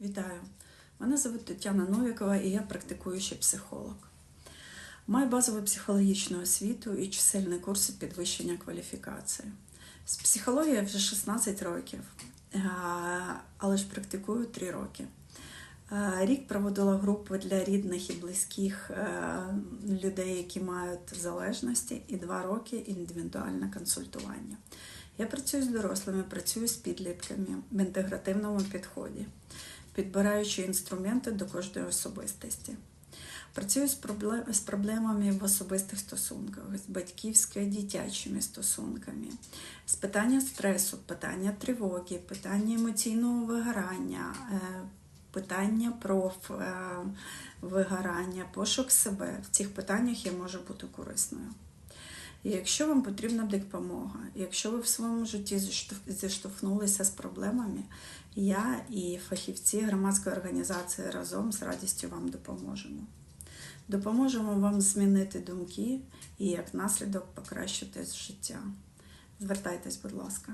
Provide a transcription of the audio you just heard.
Вітаю! Мене звуть Тетяна Новікова і я практикуючий психолог. Маю базову психологічну освіту і чисельні курси підвищення кваліфікації. З психології вже 16 років, але ж практикую 3 роки. Рік проводила групи для рідних і близьких людей, які мають залежності, і два роки індивідуальне консультування. Я працюю з дорослими, працюю з підлітками в інтегративному підході, підбираючи інструменти до кожної особистості. Працюю з, проблемами в особистих стосунках, з батьківсько-дитячими стосунками, з питання стресу, питання тривоги, питання емоційного вигорання, е, питання про е, вигорання, пошук себе. В цих питаннях я можу бути корисною. І якщо вам потрібна допомога, якщо ви в своєму житті зіштовхнулися з проблемами, я і фахівці громадської організації разом з радістю вам допоможемо. Допоможемо вам змінити думки і як наслідок покращити життя. Звертайтесь, будь ласка.